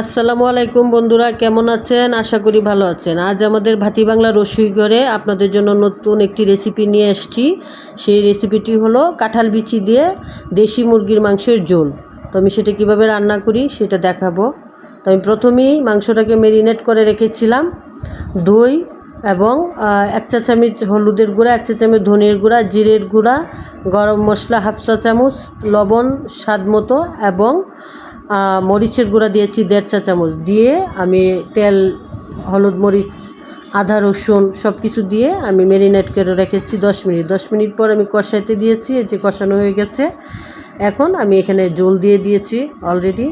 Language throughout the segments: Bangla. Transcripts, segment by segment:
আসসালামু আলাইকুম বন্ধুরা, কেমন আছেন? আশা করি ভালো আছেন। আজ আমাদের ভাতি বাংলা রসুইঘরে আপনাদের জন্য নতুন একটি রেসিপি নিয়ে এসেছি। সেই রেসিপিটি হলো কাঁঠাল বিচি দিয়ে দেশি মুরগির মাংসের ঝোল। তো আমি সেটা কীভাবে রান্না করি সেটা দেখাবো। তো আমি প্রথমেই মাংসটাকে মেরিনেট করে রেখেছিলাম, দই এবং এক চা চামচ হলুদের গুঁড়া, এক চা চামচ ধনের গুঁড়া, জিরের গুঁড়া, গরম মশলা হাফ চা চামচ, লবণ স্বাদ মতো এবং মরিচের গুঁড়া দিয়েছি, দেড় চা চামচ দিয়ে আমি তেল, হলুদ মরিচ, আদা, রসুন সব কিছু দিয়ে আমি ম্যারিনেট করে রেখেছি দশ মিনিট। দশ মিনিট পর আমি কষাইতে দিয়েছি, এই যে কষানো হয়ে গেছে। এখন আমি এখানে জল দিয়ে দিয়েছি অলরেডি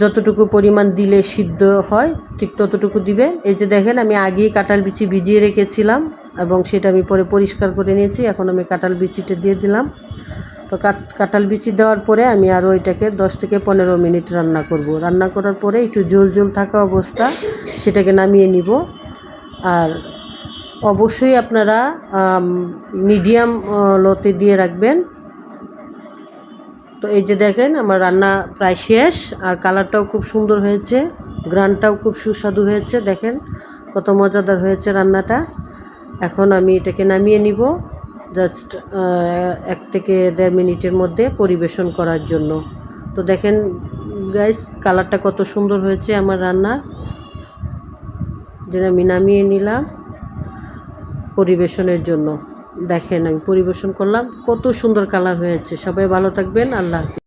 যতটুকু পরিমাণ দিলে সিদ্ধ হয়, ঠিক ততটুকু দিবেন। এই যে দেখেন, আমি আগেই কাঁঠাল বিচি ভিজিয়ে রেখেছিলাম এবং সেটা আমি পরে পরিষ্কার করে নিয়েছি। এখন আমি কাঁঠাল বিচিটা দিয়ে দিলাম। তো কাঁঠাল বিচি দেওয়ার পরে আমি আরও এটাকে দশ থেকে পনেরো মিনিট রান্না করব। রান্না করার পরে একটু জল জল থাকা অবস্থা, সেটাকে নামিয়ে নিব। আর অবশ্যই আপনারা মিডিয়াম লোতে দিয়ে রাখবেন। তো এই যে দেখেন, আমার রান্না প্রায় শেষ, আর কালারটাও খুব সুন্দর হয়েছে, গ্রানটাও খুব সুস্বাদু হয়েছে, দেখেন, কত মজাদার হয়েছে রান্নাটা। এখন আমি এটাকে নামিয়ে নিব। জাস্ট এক থেকে দেড় মিনিটের মধ্যে পরিবেশন করার জন্য। তো দেখেন গাইস কালারটা কত সুন্দর হয়েছে আমার রান্না। যেটা আমি নামিয়ে নিলাম পরিবেশনের জন্য। দেখেন, আমি পরিবেশন করলাম। কত সুন্দর কালার হয়েছে। সবাই ভালো থাকবেন। আল্লাহ